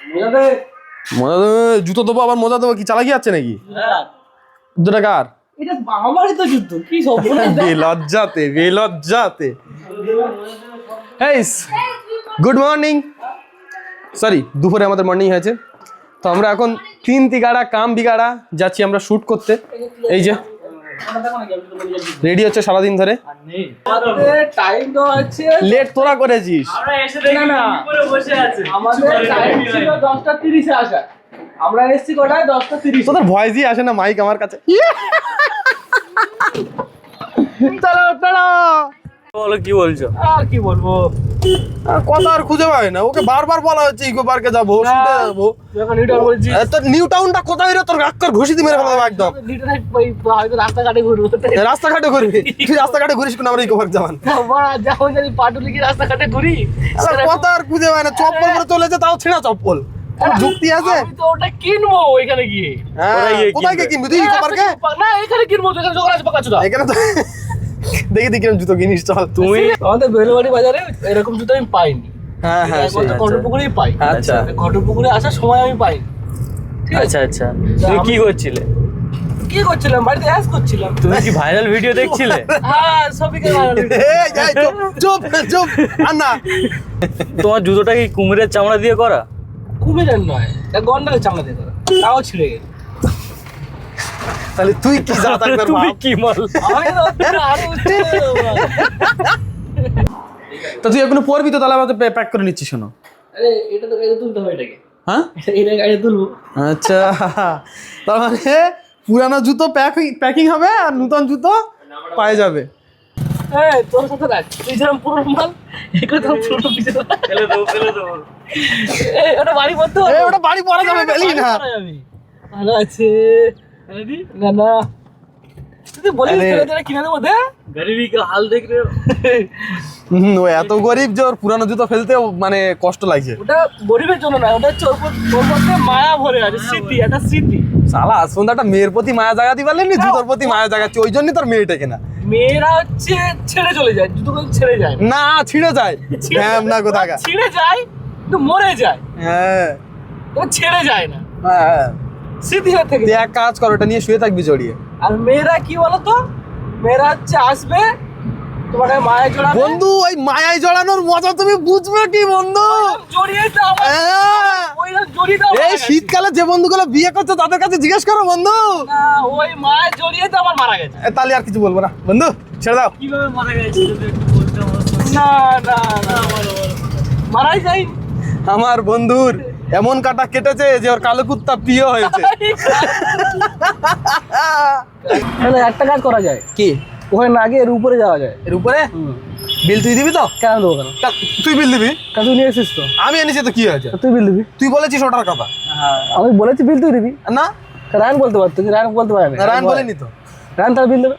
মজা দেবো জুতো দেবো আবার মজা দেবো কি চালাকি যাচ্ছে নাকি? দুটা কার? আমারই তো যুদ্ধ কি সব বেলজ্জাতে বেলজ্জাতে। হেইস গুড মর্নিং সরি দুপুরে আমাদের মর্নিং হয়েছে। তো আমরা এখন তিন তিগাড়া কাম বিগাড়া যাচ্ছি আমরা শুট করতে। এই যে রেডি হচ্ছে সারাদিন ধরে? টাইম তো আছে। লেট তোরা করেছিস। না না। আমাদের টাইম দশটা তিরিশে আসা আমরা এসছি কটায়? দশটা তিরিশ। তোদের ভয়েস দিয়ে আসে না মাইক আমার কাছে। চলো চলো বলো কি বলছো? আর কি বলব? কথা আর খুঁজে পাবে না। ওকে বারবার বলা হচ্ছে ইকো পার্কে যাব তোর নিউ টাউনটা কোথায় রে? তোর ঘুষি দিয়ে মেরে ফেলাবো একদম। রাস্তাঘাটে ঘুরবো। রাস্তাঘাটে ঘুরবি? তুই রাস্তাঘাটে ঘুরিস কোন? আমরা ইকো পার্ক যাবান আমরা যখন যদি পাটুলি রাস্তাঘাটে ঘুরি। কথা আর খুঁজে পায় না। চপ্পল পরে চলেছে তাও ছেঁড়া চপ্পল। যুক্তি আছে? তো ওটা কিনবো ওইখানে গিয়ে। হ্যাঁ, কোথায় গিয়ে কিনবি? তুই ইকো পার্কে? না এখানে কিনবো এখানে দোকান আছে পাকা চুদা এখানে তো দেখি দেখি জুতো কিনিস চল। তুমি আমাদের বেলবাড়ি বাজারে এরকম জুতো আমি পাইনি। হ্যাঁ হ্যাঁ সেই পাই। আচ্ছা। ঘটপুকুরে আসার সময় আমি পাই আচ্ছা আচ্ছা। তুমি কি করছিলে? কি করছিলাম? বাড়িতে অ্যাস করছিলাম। তুমি কি ভাইরাল ভিডিও দেখছিলে? হ্যাঁ চুপ চুপ তোমার জুতোটা কি কুমিরের চামড়া দিয়ে করা? কুমিরের নয় এটা গন্ডারের চামড়া দিয়ে করা। তাও ছিঁড়ে গেছে। তাহলে তুই কি যা থাকবে তুমি কি মাল তো তুই এখনও পরবি তো তাহলে আমাকে প্যাক করে নিচ্ছি শোনো। আরে এটা তো গাড়ি তুলতে হবে এটাকে। হ্যাঁ? এটা গাড়ি তুলবো। আচ্ছা। তার মানে পুরানো জুতো প্যাক প্যাকিং হবে আর নতুন জুতো পায়ে যাবে। হ্যাঁ তোর সাথে রাখ। তুই যেরকম পুরো মাল পুরো ফেলে ফেলে ওটা বাড়ি করতে এ ওটা বাড়ি পরা যাবে বেলি না। ভালো আছে। না না। তুই বলিস আরে। ছেলে ছেলে কিনে দেবো দে। গরিবি কা হাল দেখ রে ও এত গরিব যে ওর পুরানো জুতো ফেলতে মানে কষ্ট লাগছে। ওটা গরিবের জন্য না ওটা হচ্ছে ওর মধ্যে- মায়া ভরে আছে স্মৃতি একটা স্মৃতি। সালা সন্ধ্যাটা মেয়ের প্রতি মায়া জায়গা পারলেন জুতোর প্রতি মায়া জাগাচ্ছে ওই জন্যই তোর মেয়েটা কেনা। মেয়েরা হচ্ছে ছেড়ে চলে যায় জুতো ছেড়ে যায়। না। না ছিঁড়ে যায় হ্যাঁ না কোথাকা ছিঁড়ে যায় কিন্তু মরে যায়। হ্যাঁ। তো ছেড়ে যায় না। হ্যাঁ। হয়ে থেকে তুই এক কাজ কর ওটা নিয়ে শুয়ে থাকবি জড়িয়ে। আর মেয়েরা কি বলতো? মেয়েরা হচ্ছে আসবে তোমার গায়ে মায়া জড়াবে। বন্ধু ওই মায়ায় জড়ানোর মজা তুমি বুঝবে কি বন্ধু? জড়িয়ে দাও হ্যাঁ। ওই জড়িয়ে দাও এই শীতকালে যে বন্ধুগুলো বিয়ে করছে তাদের কাছে জিজ্ঞেস করো বন্ধু। ওই মায়া জড়িয়ে তো আমার মারা গেছে। তাহলে আর কিছু বলব না। বন্ধু ছেড়ে দাও। কীভাবে মারা গেছে না না না মারাই যাই আমার বন্ধুর এমন কাটা কেটেছে যে ওর কালো কুত্তা প্রিয় হয়েছে। তাহলে একটা কাজ করা যায়। কি? ওখানে না গিয়ে এর উপরে যাওয়া যায়। এর উপরে? বিল তুই দিবি তো? কেন দেবো কেন? তুই বিল দিবি? কেন তুই নিয়ে এসিস তো? আমি এনেছি তো কি হয়েছে? তুই বিল দিবি। তুই বলেছিস ওটার কথা। আমি বলেছি বিল তুই দিবি। না। রায়ন বলতে পারতো রায়ন বলতে পারে না। রায়ন বলেনি তো। রায়ন তার বিল দেবে।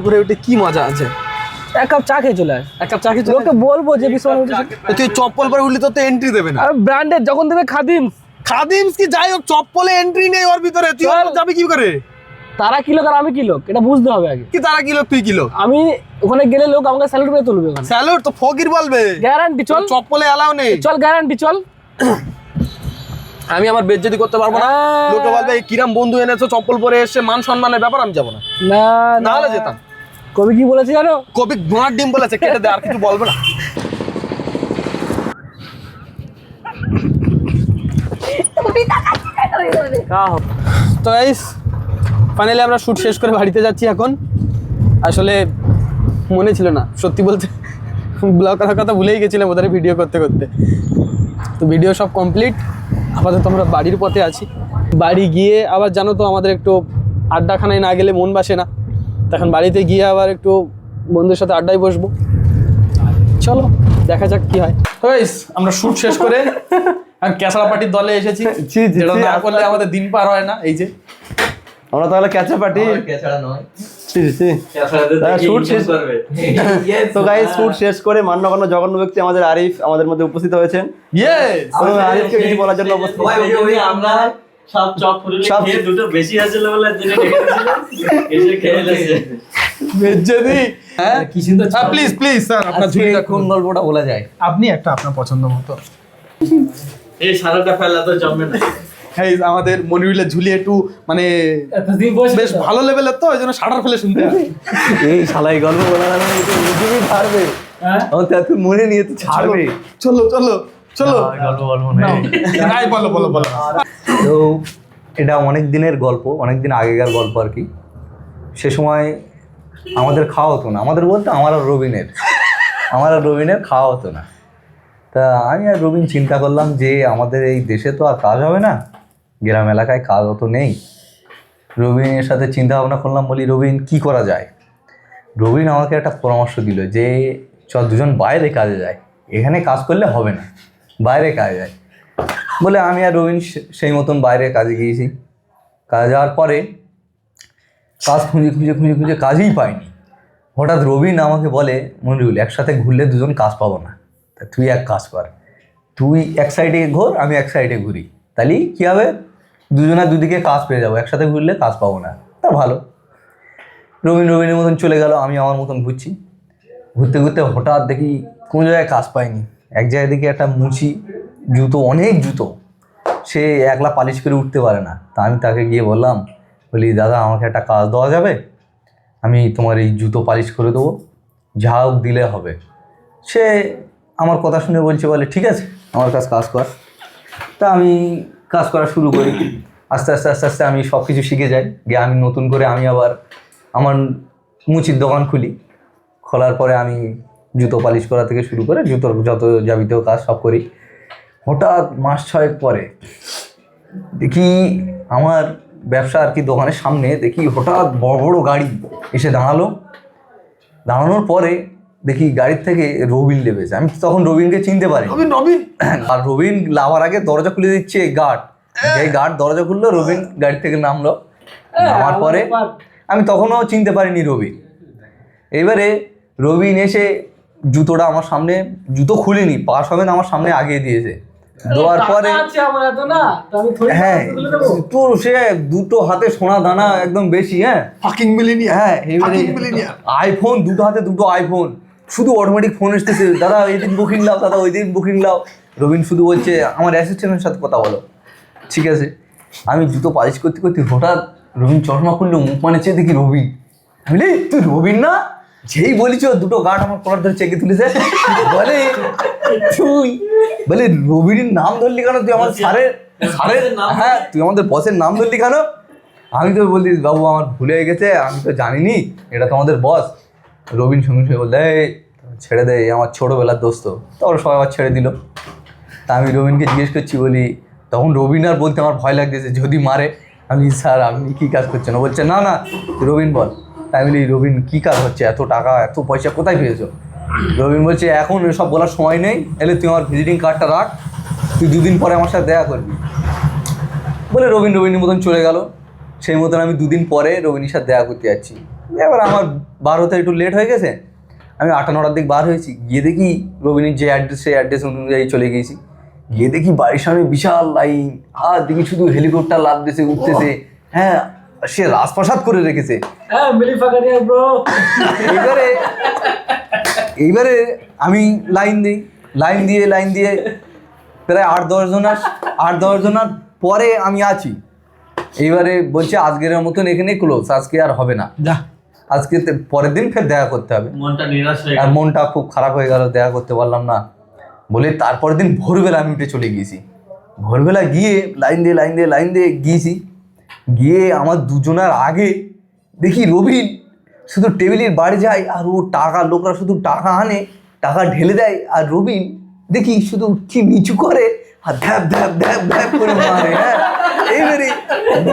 উপরে উঠে কি মজা আছে? এক কাপ চা খেয়ে চলে আয়। এক কাপ চাকরি লোককে বলব যে বিষয় তুই চপ্পল পরে উঠলি তো এন্ট্রি দেবে না। ব্র্যান্ডেড যখন দেবে খাদিম। খাদিমস কি যাই হোক চপ্পলে এন্ট্রি নেই ওর ভিতরে। তুই ওর যাবি কি করে? তারা কি লোক আর আমি কি লোক? এটা বুঝতে হবে আগে। কি তারা কিলো তুই কিলো আমি ওখানে গেলে লোক আমাকে স্যালুট করে তুলবে ওখানে। স্যালুট তো ফকির বলবে। গ্যারান্টি চল। চপ্পলে এলাও নেই। চল গ্যারান্টি চল। আমি আমার বেজ্জতি করতে পারব না। হ্যাঁ। লোকে বলবে কিরাম বন্ধু এনেছো চপ্পল পরে এসে মান সম্মানের ব্যাপার আমি যাব না না। নাহলে যেতাম। কবি কি বলেছে জানো? কবি ঘোড়ার ডিম বলেছে কেটে দে আর কিছু বলবে না। তো গাইস ফাইনালি আমরা শুট শেষ করে বাড়িতে যাচ্ছি এখন। আসলে মনে ছিল না সত্যি বলতে ব্লগ করার কথা ভুলেই গেছিলাম ওদের ভিডিও করতে করতে। তো ভিডিও সব কমপ্লিট আপাতত আমরা বাড়ির পথে আছি। বাড়ি গিয়ে আবার জানো তো আমাদের একটু আড্ডাখানায় না গেলে মন বাসে না। তখন বাড়িতে গিয়ে আবার একটু বন্ধুর সাথে আড্ডায় বসবো। চলো দেখা যাক কি হয়। আমরা শুট শেষ করে আর ক্যাসারা পার্টির দলে এসেছি। যেটা না করলে আমাদের দিন পার হয় না এই যে। আমরা তাহলে ক্যাচা পার্টি তো গাই শুট শেষ করে মান্যগণ্য জঘন্য ব্যক্তি আমাদের আরিফ আমাদের মধ্যে উপস্থিত হয়েছেন। ইয়েস আরিফকে কিছু বলার জন্য উপস্থিত। আমরা সব চপ ফুরুলি সব- খেয়ে দুটো বেশি আছে বলে এসে খেয়ে লেছে বেজ্জতি। হ্যাঁ? প্লিজ প্লিজ স্যার আপনার ঝুড়িটা কোন গল্পটা বলা যায়? আপনি একটা আপনার পছন্দ মতো। এই সারাটা ফেলা তো জমে না। এই আমাদের মনিরুলের ঝুলি একটু মানে বেশ ভালো লেভেলের তো ওই জন্য শাটার ফেলে শুনতে এই শালাই গল্প বলা না ছাড়বে? হ্যাঁ? মনে নিয়ে তো ছাড়বে। চলো চলো। চলো। গল্প বলব নাই। বলো বলো বলো। তো এটা অনেক দিনের গল্প অনেক দিন আগেকার গল্প আর কি। সে সময় আমাদের খাওয়া হতো না। আমাদের বলতে আমার আর রবিনের। আমার আর রবিনের খাওয়া হতো না। তা আমি আর রবিন চিন্তা করলাম যে আমাদের এই দেশে তো আর কাজ হবে না। গ্রাম এলাকায় কাজ অত নেই। রবিনের সাথে চিন্তা ভাবনা করলাম বলি রবিন কি করা যায়? রবিন আমাকে একটা পরামর্শ দিল যে চ দুজন বাইরে কাজে যায় এখানে কাজ করলে হবে না। বাইরে কাজে যায়। বলে আমি আর রবিন সেই মতন বাইরে কাজে গিয়েছি। কাজে যাওয়ার পরে কাজ খুঁজে খুঁজে খুঁজে খুঁজে কাজই পাইনি। হঠাৎ রবিন আমাকে বলে, মনিরুল, একসাথে ঘুরলে দুজন কাজ পাবো না। তা তুই এক কাজ কর। তুই এক সাইডে ঘোর, আমি এক সাইডে ঘুরি। তাহলে কী হবে? দুজনের দুদিকে কাজ পেয়ে যাব। একসাথে ঘুরলে কাজ পাবো না। তা ভালো। রবিন রবিনের মতন চলে গেল, আমি আমার মতন ঘুরছি। ঘুরতে ঘুরতে হঠাৎ দেখি কোনো জায়গায় কাজ পাইনি। এক জায়গা দেখি একটা মুচি জুতো, অনেক জুতো। সে একলা পালিশ করে উঠতে পারে না। তা আমি তাকে গিয়ে বললাম, বলি, দাদা, আমাকে একটা কাজ দেওয়া যাবে? আমি তোমার এই জুতো পালিশ করে দেবো। যা হোক দিলে হবে। সে আমার কথা শুনে বলছে, বলে, ঠিক আছে, আমার কাছে কাজ কর। তা আমি কাজ করা শুরু করি। আস্তে আস্তে আস্তে আস্তে আমি সব কিছু শিখে যাই। গিয়ে আমি নতুন করে আমি আবার আমার মুচির দোকান খুলি। খোলার পরে আমি জুতো পালিশ করা থেকে শুরু করে জুতোর যত যাবিতীয় কাজ সব করি। হঠাৎ মাস ছয়েক পরে দেখি আমার ব্যবসা আর কি দোকানের সামনে দেখি হঠাৎ বড় বড় গাড়ি এসে দাঁড়াল। দাঁড়ানোর পরে দেখি গাড়ির থেকে রবিন লেবেছে আমি তখন রবিনকে চিনতে পারি নবীন আর রবিন লাভার আগে দরজা খুলে দিচ্ছে গার্ড। এই গার্ড দরজা খুললো রবিন গাড়ি থেকে নামলো। নামার পরে আমি তখনও চিনতে পারিনি রবিন। এবারে রবিন এসে জুতোটা আমার সামনে জুতো খুলিনি পা সমেত আমার সামনে আগিয়ে দিয়েছে। দেওয়ার পরে আছে আমার এত না তো আমি হ্যাঁ তো সে দুটো হাতে সোনা দানা একদম বেশি হ্যাঁ। ফাকিং মিলিনিয়া হ্যাঁ. আইফোন দুটো হাতে দুটো আইফোন শুধু অটোমেটিক ফোন এসতেছে। দাদা এই দিন বুকিং লাও দাদা ওই দিন বুকিং লাও রবিন শুধু বলছে আমার অ্যাসিস্ট্যান্টের সাথে কথা বলো। ঠিক আছে। আমি জুতো পালিশ করতে করতে হঠাৎ রবিন চশমা খুললো মুখ মানে চেয়ে দেখি রবিন আমি তুই রবিন না? যেই বলিছ দুটো গার্ড আমার কলার ধরে চেকে তুলেছে বলে তুই। বলে রবিনের নাম ধরলি কেন? তুই আমার স্যারের স্যারের নাম হ্যাঁ তুই আমাদের বসের নাম ধরলি কেন? আমি তো বলি বাবু আমার ভুলে হয়ে গেছে আমি তো জানিনি এটা তো আমাদের বস রবিন সঙ্গে সঙ্গে বললে ছেড়ে দে আমার ছোটোবেলার দোস্ত। তারপর সবাই আবার ছেড়ে দিল। তা আমি রবিনকে জিজ্ঞেস করছি বলি তখন রবিন আর বলতে আমার ভয় লাগতেছে যদি মারে? আমি স্যার আপনি কী কাজ করছেন? ও বলছে না না তুই রবিন বল। তাই বলি রবিন কী কাজ হচ্ছে? এত টাকা, এত পয়সা কোথায় পেয়েছ? রবিন বলছে, এখন এসব বলার সময় নেই। এলে তুই আমার ভিজিটিং কার্ডটা রাখ। তুই দুদিন পরে আমার সাথে দেখা করবি। বলে রবিন রবিনের মতন চলে গেল। সেই মতন আমি দুদিন পরে রবিনীর সাথে দেখা করতে যাচ্ছি। এবার আমার বার হতে একটু লেট হয়ে গেছে। আমি আটটা, নটার দিক বার হয়েছি। গিয়ে দেখি রবিনীর যে অ্যাড্রেস সেই অ্যাড্রেস অনুযায়ী চলে গিয়েছি। গিয়ে দেখি বাড়ির সামনে বিশাল লাইন আর দেখি শুধু হেলিকপ্টার লাভ উঠতেছে। হ্যাঁ সে রাজপ্রাসাদ করে রেখেছে। হ্যাঁ মিলি ফাকারিয়া ব্রো। এইবারে এইবারে আমি লাইন দিই লাইন দিয়ে লাইন দিয়ে। প্রায় আট দশ জনার আট দশ জনার পরে আমি আছি। এইবারে বলছে আজকের মতন এখানে ক্লোজ আজকে আর হবে না। আজকে পরের দিন ফের দেখা করতে হবে। মনটা নিরাশ হয়ে আর মনটা খুব খারাপ হয়ে গেল দেখা করতে পারলাম না। বলে তারপরের দিন ভোরবেলা আমি উঠে চলে গিয়েছি। ভোরবেলা গিয়ে লাইন দিয়ে লাইন দিয়ে লাইন দিয়ে গিয়েছি। গিয়ে আমার দুজনার আগে দেখি রবিন শুধু টেবিলের বাড়ি যায় আর ও টাকা, লোকরা শুধু টাকা আনে, টাকা ঢেলে দেয় আর রবিন দেখি শুধু কি নিচু করে আর ধ্যাপ ধ্যাপ ধ্যাপ ধ্যাপ করে মারে হ্যাঁ? এইবারে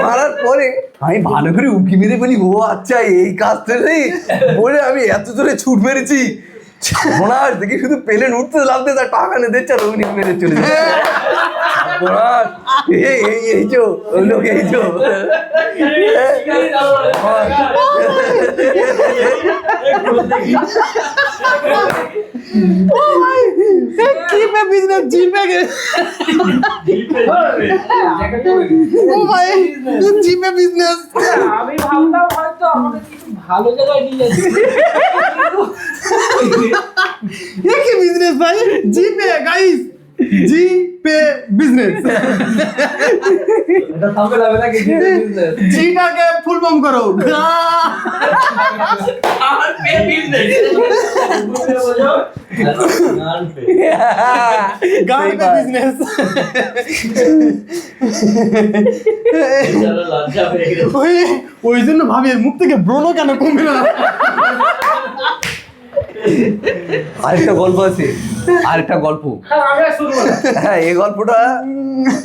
মারার পরে আমি ভালো করে উঁকি মেরে বলি, ও আচ্ছা এই কাজটা নেই। বলে আমি এত জোরে ছুট মেরেছি। দেখি শুধু পেলেন উঠতে লাগতে তার টাকা নিয়ে দিচ্ছে আর রবিন মেরে চলে যাচ্ছে। বোনাস এই এই এই ওই লোক এই চো। কি পে বিজনেস জি পে গে ও ভাই জি পে বিজনেস আমি ভাবলাম হয়তো আমাদের কিছু ভালো জায়গায় নিয়ে যাচ্ছে ये কি বিজনেস ভাই? G pay guys G pay business জিটাকে full form করো। পে বিজনেস গান পে ওই ওই জন্য ভাবি মুখ থেকে ব্রণ কেন কমবে না? আরেকটা গল্প আছে। আরেকটা গল্প। হ্যাঁ এই গল্পটা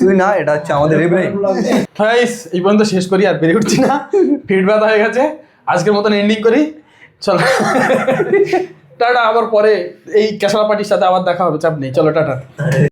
তুই না, এটা হচ্ছে আমাদের এই পর্যন্ত শেষ করি, আর বেরিয়ে উঠছি না। ব্যথা হয়ে গেছে। আজকের মতন এন্ডিং করি। চলো। টাটা, আবার পরে এই ক্যাশলা পার্টির সাথে আবার দেখা হবে, চাপ নেই। চলো, টাটা।